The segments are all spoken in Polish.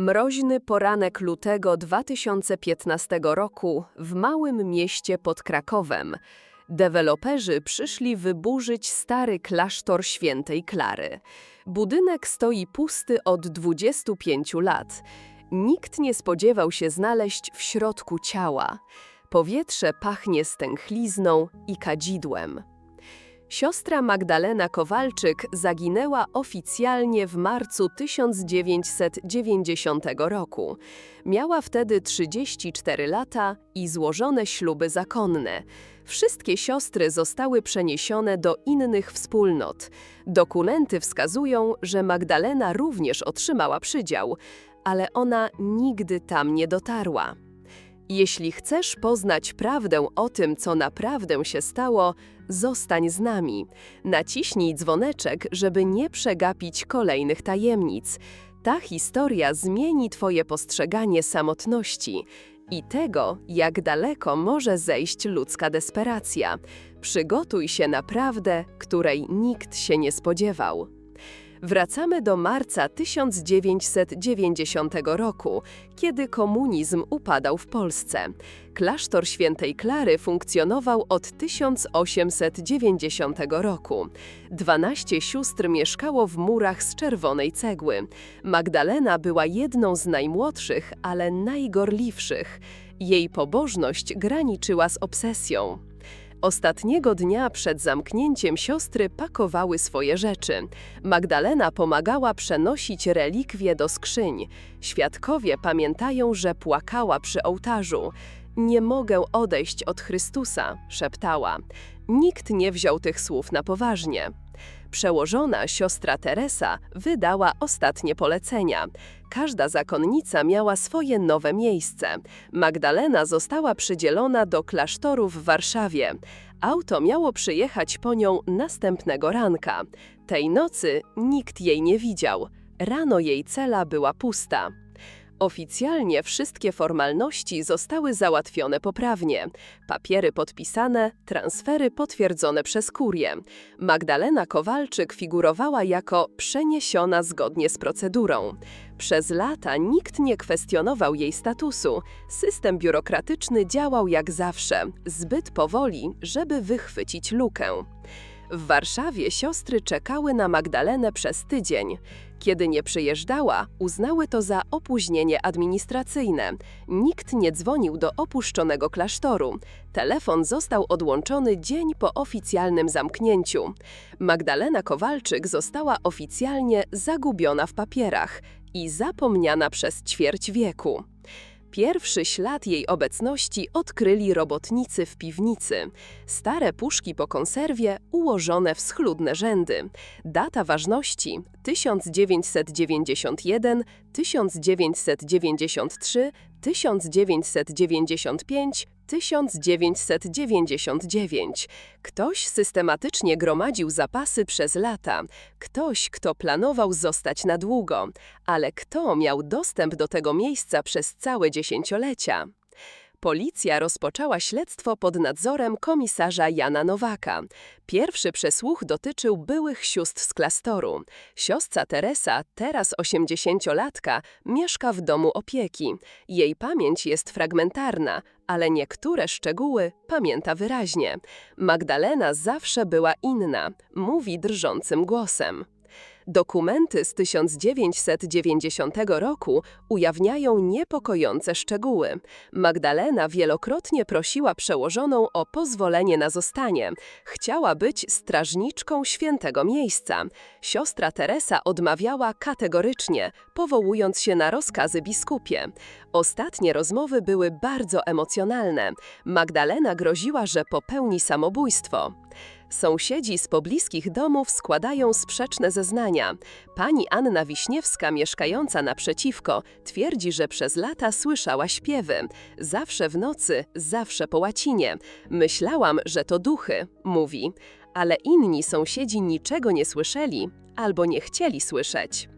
Mroźny poranek lutego 2015 roku w małym mieście pod Krakowem. Deweloperzy przyszli wyburzyć stary klasztor świętej Klary. Budynek stoi pusty od 25 lat. Nikt nie spodziewał się znaleźć w środku ciała. Powietrze pachnie stęchlizną i kadzidłem. Siostra Magdalena Kowalczyk zaginęła oficjalnie w marcu 1990 roku. Miała wtedy 34 lata i złożone śluby zakonne. Wszystkie siostry zostały przeniesione do innych wspólnot. Dokumenty wskazują, że Magdalena również otrzymała przydział, ale ona nigdy tam nie dotarła. Jeśli chcesz poznać prawdę o tym, co naprawdę się stało, zostań z nami. Naciśnij dzwoneczek, żeby nie przegapić kolejnych tajemnic. Ta historia zmieni Twoje postrzeganie samotności i tego, jak daleko może zejść ludzka desperacja. Przygotuj się na prawdę, której nikt się nie spodziewał. Wracamy do marca 1990 roku, kiedy komunizm upadał w Polsce. Klasztor Świętej Klary funkcjonował od 1890 roku. 12 sióstr mieszkało w murach z czerwonej cegły. Magdalena była jedną z najmłodszych, ale najgorliwszych. Jej pobożność graniczyła z obsesją. Ostatniego dnia przed zamknięciem siostry pakowały swoje rzeczy. Magdalena pomagała przenosić relikwie do skrzyń. Świadkowie pamiętają, że płakała przy ołtarzu. Nie mogę odejść od Chrystusa, szeptała. Nikt nie wziął tych słów na poważnie. Przełożona siostra Teresa wydała ostatnie polecenia. Każda zakonnica miała swoje nowe miejsce. Magdalena została przydzielona do klasztoru w Warszawie. Auto miało przyjechać po nią następnego ranka. Tej nocy nikt jej nie widział. Rano jej cela była pusta. Oficjalnie wszystkie formalności zostały załatwione poprawnie. Papiery podpisane, transfery potwierdzone przez kurię. Magdalena Kowalczyk figurowała jako przeniesiona zgodnie z procedurą. Przez lata nikt nie kwestionował jej statusu. System biurokratyczny działał jak zawsze, zbyt powoli, żeby wychwycić lukę. W Warszawie siostry czekały na Magdalenę przez tydzień. Kiedy nie przyjeżdżała, uznały to za opóźnienie administracyjne. Nikt nie dzwonił do opuszczonego klasztoru. Telefon został odłączony dzień po oficjalnym zamknięciu. Magdalena Kowalczyk została oficjalnie zagubiona w papierach i zapomniana przez ćwierć wieku. Pierwszy ślad jej obecności odkryli robotnicy w piwnicy. Stare puszki po konserwie ułożone w schludne rzędy. Data ważności 1991, 1993, 1995, 1999. Ktoś systematycznie gromadził zapasy przez lata. Ktoś, kto planował zostać na długo. Ale kto miał dostęp do tego miejsca przez całe dziesięciolecia? Policja rozpoczęła śledztwo pod nadzorem komisarza Jana Nowaka. Pierwszy przesłuch dotyczył byłych sióstr z klasztoru. Siostra Teresa, teraz osiemdziesięciolatka, mieszka w domu opieki. Jej pamięć jest fragmentarna, ale niektóre szczegóły pamięta wyraźnie. Magdalena zawsze była inna, mówi drżącym głosem. Dokumenty z 1990 roku ujawniają niepokojące szczegóły. Magdalena wielokrotnie prosiła przełożoną o pozwolenie na zostanie. Chciała być strażniczką świętego miejsca. Siostra Teresa odmawiała kategorycznie, powołując się na rozkazy biskupie. Ostatnie rozmowy były bardzo emocjonalne. Magdalena groziła, że popełni samobójstwo. Sąsiedzi z pobliskich domów składają sprzeczne zeznania. Pani Anna Wiśniewska, mieszkająca naprzeciwko, twierdzi, że przez lata słyszała śpiewy. Zawsze w nocy, zawsze po łacinie. Myślałam, że to duchy, mówi. Ale inni sąsiedzi niczego nie słyszeli albo nie chcieli słyszeć.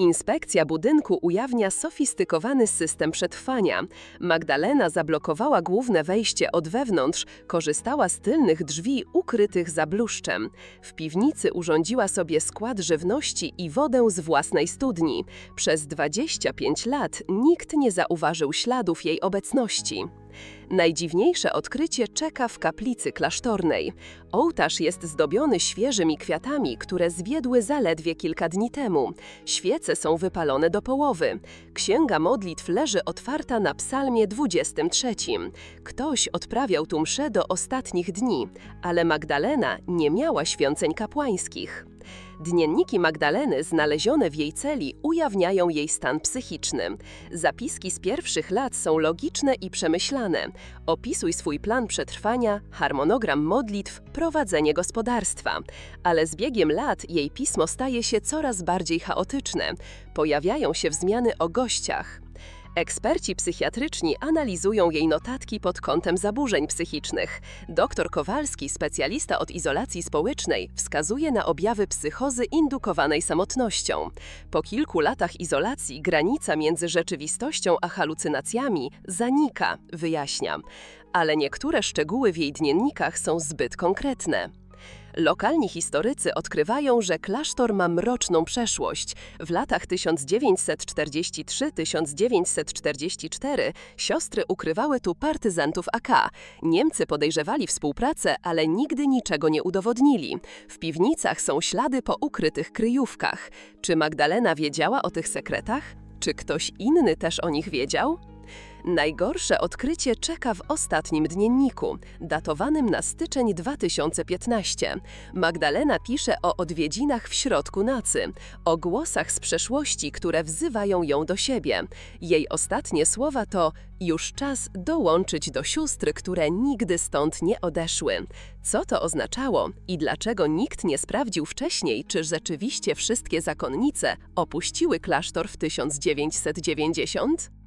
Inspekcja budynku ujawnia sofistykowany system przetrwania. Magdalena zablokowała główne wejście od wewnątrz, korzystała z tylnych drzwi ukrytych za bluszczem. W piwnicy urządziła sobie skład żywności i wodę z własnej studni. Przez 25 lat nikt nie zauważył śladów jej obecności. Najdziwniejsze odkrycie czeka w kaplicy klasztornej. Ołtarz jest zdobiony świeżymi kwiatami, które zwiedły zaledwie kilka dni temu. Świece są wypalone do połowy. Księga modlitw leży otwarta na psalmie 23. Ktoś odprawiał tu mszę do ostatnich dni, ale Magdalena nie miała świąceń kapłańskich. Dzienniki Magdaleny znalezione w jej celi ujawniają jej stan psychiczny. Zapiski z pierwszych lat są logiczne i przemyślane. Opisuj swój plan przetrwania, harmonogram modlitw, prowadzenie gospodarstwa. Ale z biegiem lat jej pismo staje się coraz bardziej chaotyczne. Pojawiają się wzmiany o gościach. Eksperci psychiatryczni analizują jej notatki pod kątem zaburzeń psychicznych. Dr Kowalski, specjalista od izolacji społecznej, wskazuje na objawy psychozy indukowanej samotnością. Po kilku latach izolacji granica między rzeczywistością a halucynacjami zanika, wyjaśnia. Ale niektóre szczegóły w jej dziennikach są zbyt konkretne. Lokalni historycy odkrywają, że klasztor ma mroczną przeszłość. W latach 1943-1944 siostry ukrywały tu partyzantów AK. Niemcy podejrzewali współpracę, ale nigdy niczego nie udowodnili. W piwnicach są ślady po ukrytych kryjówkach. Czy Magdalena wiedziała o tych sekretach? Czy ktoś inny też o nich wiedział? Najgorsze odkrycie czeka w ostatnim dnienniku, datowanym na styczeń 2015. Magdalena pisze o odwiedzinach w środku nocy, o głosach z przeszłości, które wzywają ją do siebie. Jej ostatnie słowa to już czas dołączyć do sióstr, które nigdy stąd nie odeszły. Co to oznaczało i dlaczego nikt nie sprawdził wcześniej, czy rzeczywiście wszystkie zakonnice opuściły klasztor w 1990?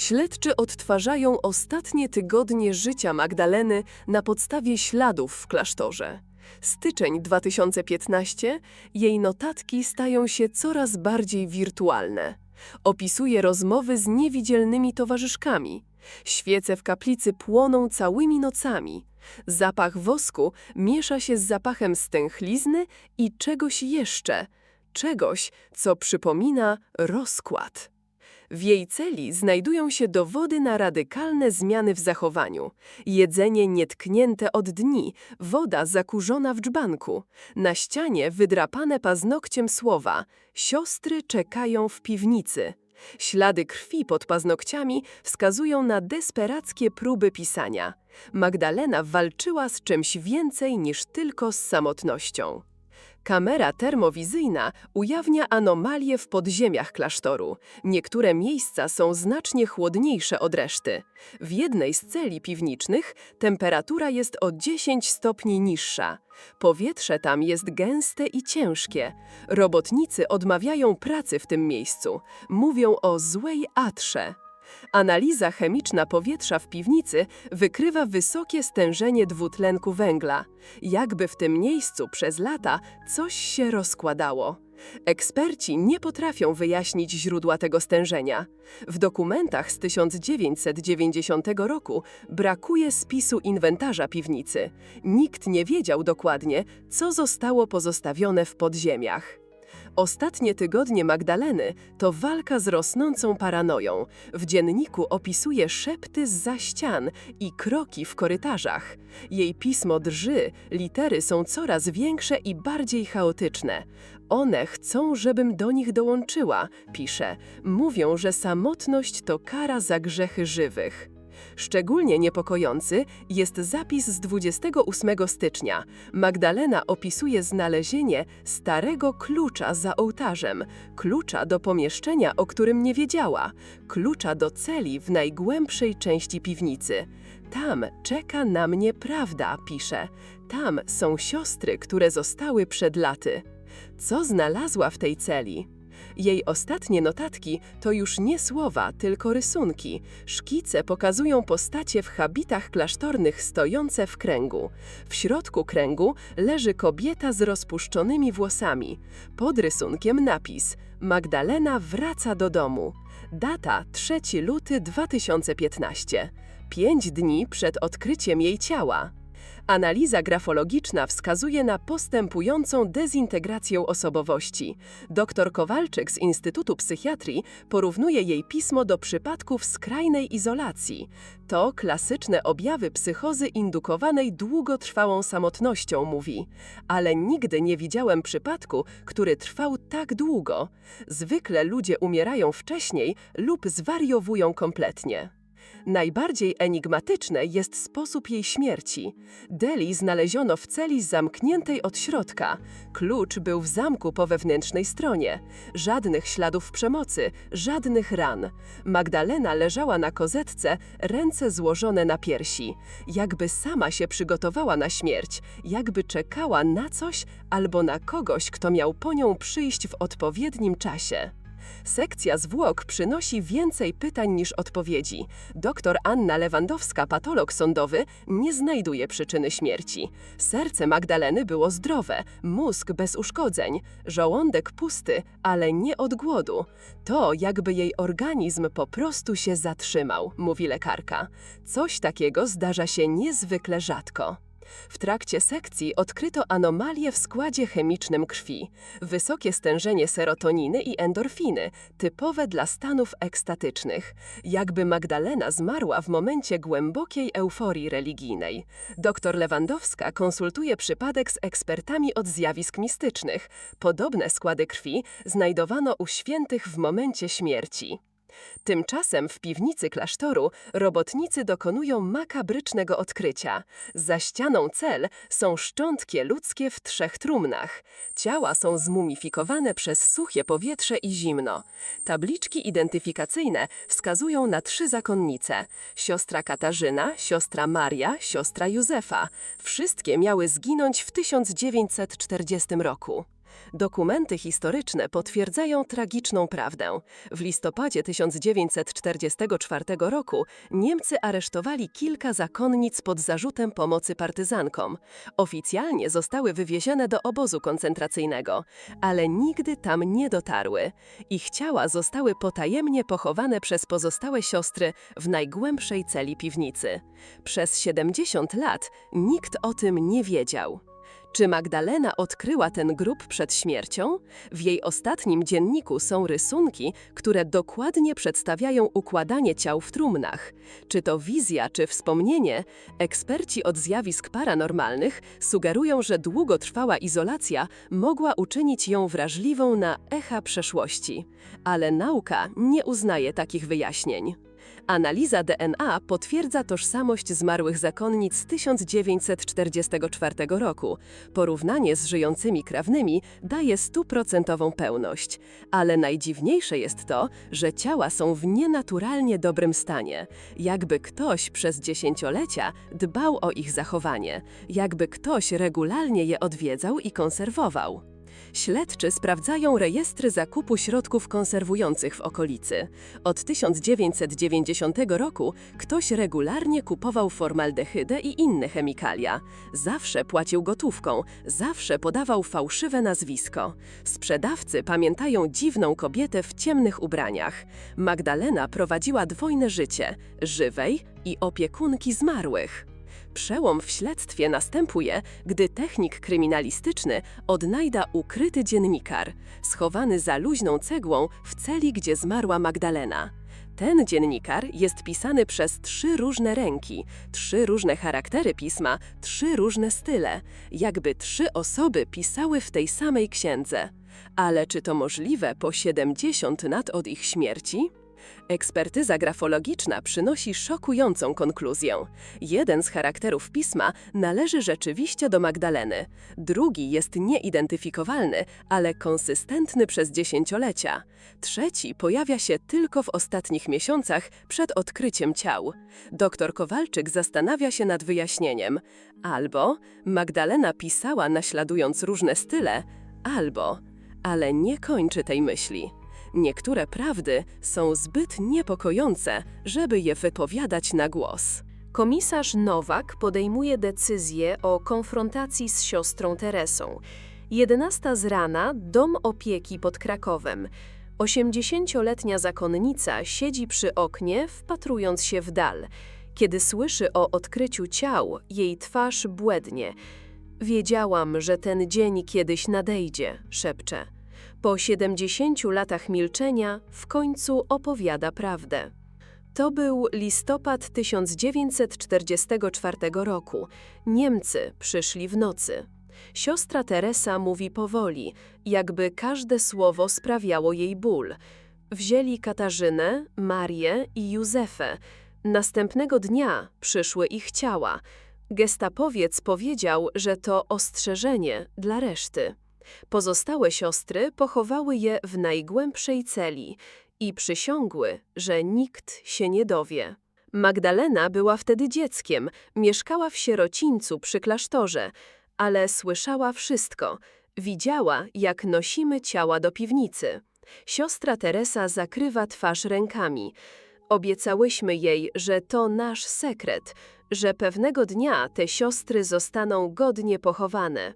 Śledczy odtwarzają ostatnie tygodnie życia Magdaleny na podstawie śladów w klasztorze. Styczeń 2015 jej notatki stają się coraz bardziej wirtualne. Opisuje rozmowy z niewidzialnymi towarzyszkami. Świece w kaplicy płoną całymi nocami. Zapach wosku miesza się z zapachem stęchlizny i czegoś jeszcze, czegoś, co przypomina rozkład. W jej celi znajdują się dowody na radykalne zmiany w zachowaniu. Jedzenie nietknięte od dni, woda zakurzona w dżbanku. Na ścianie wydrapane paznokciem słowa Siostry czekają w piwnicy. Ślady krwi pod paznokciami wskazują na desperackie próby pisania. Magdalena walczyła z czymś więcej niż tylko z samotnością. Kamera termowizyjna ujawnia anomalie w podziemiach klasztoru. Niektóre miejsca są znacznie chłodniejsze od reszty. W jednej z celi piwniczych temperatura jest o 10 stopni niższa. Powietrze tam jest gęste i ciężkie. Robotnicy odmawiają pracy w tym miejscu. Mówią o złej atrze. Analiza chemiczna powietrza w piwnicy wykrywa wysokie stężenie dwutlenku węgla. Jakby w tym miejscu przez lata coś się rozkładało. Eksperci nie potrafią wyjaśnić źródła tego stężenia. W dokumentach z 1990 roku brakuje spisu inwentarza piwnicy. Nikt nie wiedział dokładnie, co zostało pozostawione w podziemiach. Ostatnie tygodnie Magdaleny to walka z rosnącą paranoją. W dzienniku opisuje szepty za ścian i kroki w korytarzach. Jej pismo drży, litery są coraz większe i bardziej chaotyczne. One chcą, żebym do nich dołączyła, pisze. Mówią, że samotność to kara za grzechy żywych. Szczególnie niepokojący jest zapis z 28 stycznia. Magdalena opisuje znalezienie starego klucza za ołtarzem, klucza do pomieszczenia, o którym nie wiedziała, klucza do celi w najgłębszej części piwnicy. Tam czeka na mnie prawda, pisze. Tam są siostry, które zostały przed laty. Co znalazła w tej celi? Jej ostatnie notatki to już nie słowa, tylko rysunki. Szkice pokazują postacie w habitach klasztornych stojące w kręgu. W środku kręgu leży kobieta z rozpuszczonymi włosami. Pod rysunkiem napis Magdalena wraca do domu. Data 3 luty 2015. Pięć dni przed odkryciem jej ciała. Analiza grafologiczna wskazuje na postępującą dezintegrację osobowości. Dr Kowalczyk z Instytutu Psychiatrii porównuje jej pismo do przypadków skrajnej izolacji. To klasyczne objawy psychozy indukowanej długotrwałą samotnością, mówi. Ale nigdy nie widziałem przypadku, który trwał tak długo. Zwykle ludzie umierają wcześniej lub zwariowują kompletnie. Najbardziej enigmatyczny jest sposób jej śmierci. Deli znaleziono w celi zamkniętej od środka. Klucz był w zamku po wewnętrznej stronie. Żadnych śladów przemocy, żadnych ran. Magdalena leżała na kozetce, ręce złożone na piersi. Jakby sama się przygotowała na śmierć, jakby czekała na coś albo na kogoś, kto miał po nią przyjść w odpowiednim czasie. Sekcja zwłok przynosi więcej pytań niż odpowiedzi. Doktor Anna Lewandowska, patolog sądowy, nie znajduje przyczyny śmierci. Serce Magdaleny było zdrowe, mózg bez uszkodzeń, żołądek pusty, ale nie od głodu. To jakby jej organizm po prostu się zatrzymał, mówi lekarka. Coś takiego zdarza się niezwykle rzadko. W trakcie sekcji odkryto anomalię w składzie chemicznym krwi, wysokie stężenie serotoniny i endorfiny, typowe dla stanów ekstatycznych, jakby Magdalena zmarła w momencie głębokiej euforii religijnej. Dr Lewandowska konsultuje przypadek z ekspertami od zjawisk mistycznych. Podobne składy krwi znajdowano u świętych w momencie śmierci. Tymczasem w piwnicy klasztoru robotnicy dokonują makabrycznego odkrycia. Za ścianą cel są szczątki ludzkie w trzech trumnach. Ciała są zmumifikowane przez suchie powietrze i zimno. Tabliczki identyfikacyjne wskazują na trzy zakonnice. Siostra Katarzyna, siostra Maria, siostra Józefa. Wszystkie miały zginąć w 1940 roku. Dokumenty historyczne potwierdzają tragiczną prawdę. W listopadzie 1944 roku Niemcy aresztowali kilka zakonnic pod zarzutem pomocy partyzankom. Oficjalnie zostały wywiezione do obozu koncentracyjnego, ale nigdy tam nie dotarły. Ich ciała zostały potajemnie pochowane przez pozostałe siostry w najgłębszej celi piwnicy. Przez 70 lat nikt o tym nie wiedział. Czy Magdalena odkryła ten grób przed śmiercią? W jej ostatnim dzienniku są rysunki, które dokładnie przedstawiają układanie ciał w trumnach. Czy to wizja, czy wspomnienie? Eksperci od zjawisk paranormalnych sugerują, że długotrwała izolacja mogła uczynić ją wrażliwą na echa przeszłości. Ale nauka nie uznaje takich wyjaśnień. Analiza DNA potwierdza tożsamość zmarłych zakonnic z 1944 roku. Porównanie z żyjącymi krewnymi daje stuprocentową pełność. Ale najdziwniejsze jest to, że ciała są w nienaturalnie dobrym stanie. Jakby ktoś przez dziesięciolecia dbał o ich zachowanie. Jakby ktoś regularnie je odwiedzał i konserwował. Śledczy sprawdzają rejestry zakupu środków konserwujących w okolicy. Od 1990 roku ktoś regularnie kupował formaldehydę i inne chemikalia. Zawsze płacił gotówką, zawsze podawał fałszywe nazwisko. Sprzedawcy pamiętają dziwną kobietę w ciemnych ubraniach. Magdalena prowadziła dwojne życie żywej i opiekunki zmarłych. Przełom w śledztwie następuje, gdy technik kryminalistyczny odnajda ukryty dziennikar, schowany za luźną cegłą w celi, gdzie zmarła Magdalena. Ten dziennikar jest pisany przez trzy różne ręki, trzy różne charaktery pisma, trzy różne style, jakby trzy osoby pisały w tej samej księdze. Ale czy to możliwe po 70 lat od ich śmierci? Ekspertyza grafologiczna przynosi szokującą konkluzję. Jeden z charakterów pisma należy rzeczywiście do Magdaleny, drugi jest nieidentyfikowalny, ale konsystentny przez dziesięciolecia. Trzeci pojawia się tylko w ostatnich miesiącach przed odkryciem ciał. Doktor Kowalczyk zastanawia się nad wyjaśnieniem. Albo Magdalena pisała naśladując różne style, albo ale nie kończy tej myśli. Niektóre prawdy są zbyt niepokojące, żeby je wypowiadać na głos. Komisarz Nowak podejmuje decyzję o konfrontacji z siostrą Teresą. 11 z rana, dom opieki pod Krakowem. 80-letnia zakonnica siedzi przy oknie, wpatrując się w dal. Kiedy słyszy o odkryciu ciał, jej twarz błednie. Wiedziałam, że ten dzień kiedyś nadejdzie, szepcze. Po 70 latach milczenia w końcu opowiada prawdę. To był listopad 1944 roku. Niemcy przyszli w nocy. Siostra Teresa mówi powoli, jakby każde słowo sprawiało jej ból. Wzięli Katarzynę, Marię i Józefę. Następnego dnia przyszły ich ciała. Gestapowiec powiedział, że to ostrzeżenie dla reszty. Pozostałe siostry pochowały je w najgłębszej celi i przysiągły, że nikt się nie dowie. Magdalena była wtedy dzieckiem, mieszkała w sierocińcu przy klasztorze, ale słyszała wszystko. Widziała, jak nosimy ciała do piwnicy. Siostra Teresa zakrywa twarz rękami. Obiecałyśmy jej, że to nasz sekret, że pewnego dnia te siostry zostaną godnie pochowane.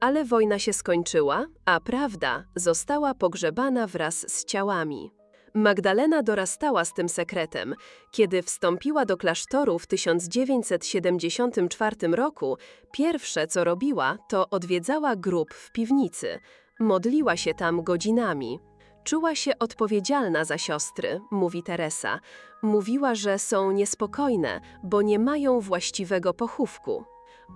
Ale wojna się skończyła, a prawda została pogrzebana wraz z ciałami. Magdalena dorastała z tym sekretem. Kiedy wstąpiła do klasztoru w 1974 roku, pierwsze co robiła, to odwiedzała grób w piwnicy. Modliła się tam godzinami. Czuła się odpowiedzialna za siostry, mówi Teresa. Mówiła, że są niespokojne, bo nie mają właściwego pochówku.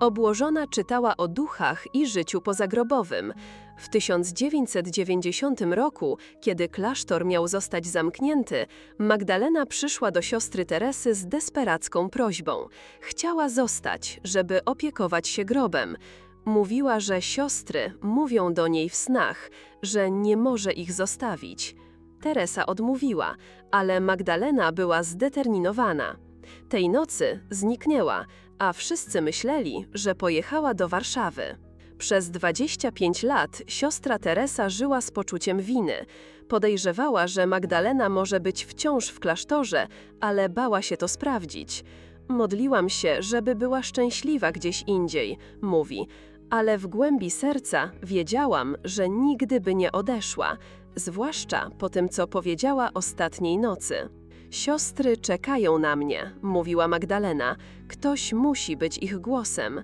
Obłożona czytała o duchach i życiu pozagrobowym. W 1990 roku, kiedy klasztor miał zostać zamknięty, Magdalena przyszła do siostry Teresy z desperacką prośbą. Chciała zostać, żeby opiekować się grobem. Mówiła, że siostry mówią do niej w snach, że nie może ich zostawić. Teresa odmówiła, ale Magdalena była zdeterminowana. Tej nocy zniknęła, a wszyscy myśleli, że pojechała do Warszawy. Przez 25 lat siostra Teresa żyła z poczuciem winy. Podejrzewała, że Magdalena może być wciąż w klasztorze, ale bała się to sprawdzić. Modliłam się, żeby była szczęśliwa gdzieś indziej, mówi, ale w głębi serca wiedziałam, że nigdy by nie odeszła, zwłaszcza po tym, co powiedziała ostatniej nocy. Siostry czekają na mnie, mówiła Magdalena. Ktoś musi być ich głosem.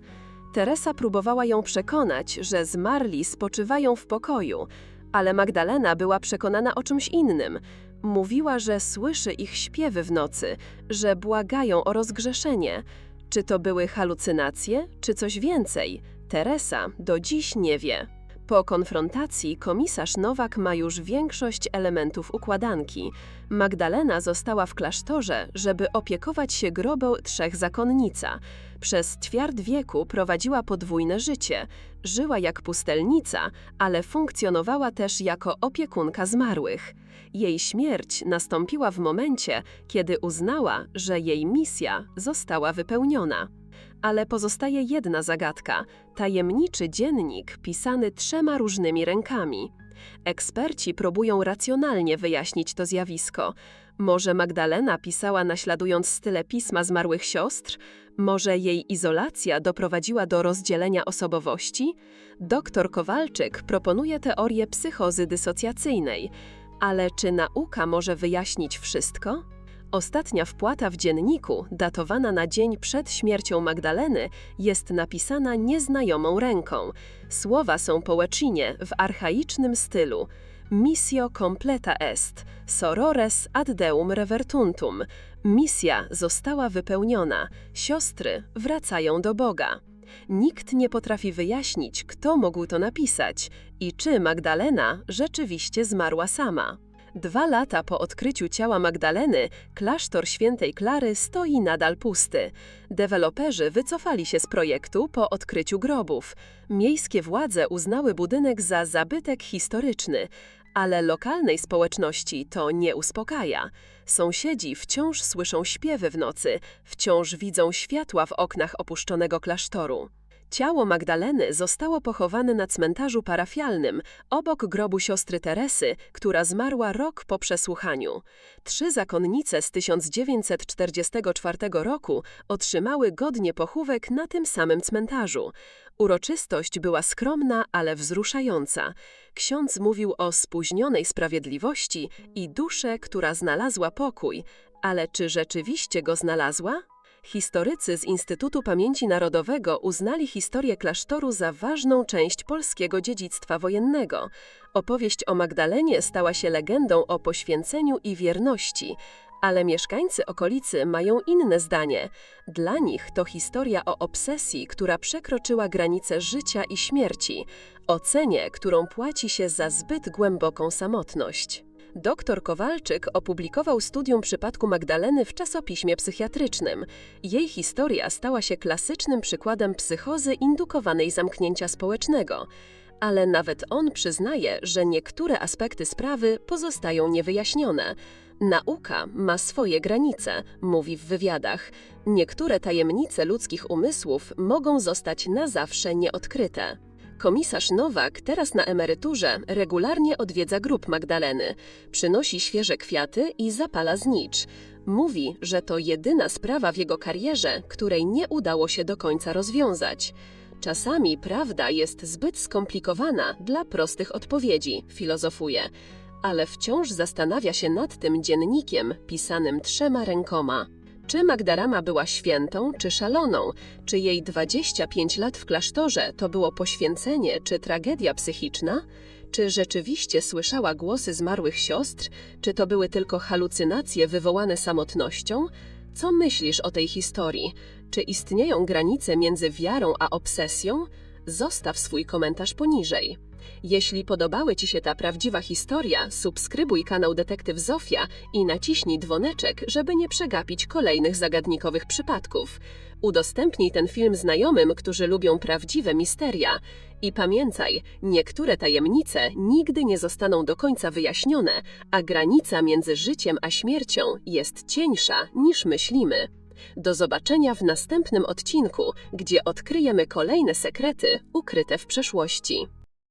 Teresa próbowała ją przekonać, że zmarli spoczywają w pokoju, ale Magdalena była przekonana o czymś innym. Mówiła, że słyszy ich śpiewy w nocy, że błagają o rozgrzeszenie. Czy to były halucynacje, czy coś więcej? Teresa do dziś nie wie. Po konfrontacji komisarz Nowak ma już większość elementów układanki. Magdalena została w klasztorze, żeby opiekować się grobą trzech zakonnica. Przez ćwiart wieku prowadziła podwójne życie. Żyła jak pustelnica, ale funkcjonowała też jako opiekunka zmarłych. Jej śmierć nastąpiła w momencie, kiedy uznała, że jej misja została wypełniona. Ale pozostaje jedna zagadka tajemniczy dziennik pisany trzema różnymi rękami. Eksperci próbują racjonalnie wyjaśnić to zjawisko. Może Magdalena pisała naśladując style pisma zmarłych siostr? Może jej izolacja doprowadziła do rozdzielenia osobowości? Doktor Kowalczyk proponuje teorię psychozy dysocjacyjnej. Ale czy nauka może wyjaśnić wszystko? Ostatnia wpłata w dzienniku, datowana na dzień przed śmiercią Magdaleny, jest napisana nieznajomą ręką. Słowa są po łacinie, w archaicznym stylu. Missio completa est, sorores ad deum revertuntum. Misja została wypełniona, siostry wracają do Boga. Nikt nie potrafi wyjaśnić, kto mógł to napisać i czy Magdalena rzeczywiście zmarła sama. Dwa lata po odkryciu ciała Magdaleny, klasztor świętej Klary stoi nadal pusty. Deweloperzy wycofali się z projektu po odkryciu grobów. Miejskie władze uznały budynek za zabytek historyczny, ale lokalnej społeczności to nie uspokaja. Sąsiedzi wciąż słyszą śpiewy w nocy, wciąż widzą światła w oknach opuszczonego klasztoru. Ciało Magdaleny zostało pochowane na cmentarzu parafialnym, obok grobu siostry Teresy, która zmarła rok po przesłuchaniu. Trzy zakonnice z 1944 roku otrzymały godnie pochówek na tym samym cmentarzu. Uroczystość była skromna, ale wzruszająca. Ksiądz mówił o spóźnionej sprawiedliwości i duszę, która znalazła pokój. Ale czy rzeczywiście go znalazła? Historycy z Instytutu Pamięci Narodowego uznali historię klasztoru za ważną część polskiego dziedzictwa wojennego. Opowieść o Magdalenie stała się legendą o poświęceniu i wierności, ale mieszkańcy okolicy mają inne zdanie. Dla nich to historia o obsesji, która przekroczyła granice życia i śmierci, o cenie, którą płaci się za zbyt głęboką samotność. Doktor Kowalczyk opublikował studium przypadku Magdaleny w czasopiśmie psychiatrycznym. Jej historia stała się klasycznym przykładem psychozy indukowanej zamknięcia społecznego. Ale nawet on przyznaje, że niektóre aspekty sprawy pozostają niewyjaśnione. Nauka ma swoje granice, mówi w wywiadach. Niektóre tajemnice ludzkich umysłów mogą zostać na zawsze nieodkryte. Komisarz Nowak, teraz na emeryturze, regularnie odwiedza grób Magdaleny, przynosi świeże kwiaty i zapala znicz. Mówi, że to jedyna sprawa w jego karierze, której nie udało się do końca rozwiązać. Czasami prawda jest zbyt skomplikowana dla prostych odpowiedzi, filozofuje, ale wciąż zastanawia się nad tym dziennikiem pisanym trzema rękoma. Czy Magdarama była świętą czy szaloną? Czy jej 25 lat w klasztorze to było poświęcenie czy tragedia psychiczna? Czy rzeczywiście słyszała głosy zmarłych siostr? Czy to były tylko halucynacje wywołane samotnością? Co myślisz o tej historii? Czy istnieją granice między wiarą a obsesją? Zostaw swój komentarz poniżej. Jeśli podobały Ci się ta prawdziwa historia, subskrybuj kanał Detektyw Zofia i naciśnij dzwoneczek, żeby nie przegapić kolejnych zagadnikowych przypadków. Udostępnij ten film znajomym, którzy lubią prawdziwe misteria. I pamiętaj, niektóre tajemnice nigdy nie zostaną do końca wyjaśnione, a granica między życiem a śmiercią jest cieńsza niż myślimy. Do zobaczenia w następnym odcinku, gdzie odkryjemy kolejne sekrety ukryte w przeszłości.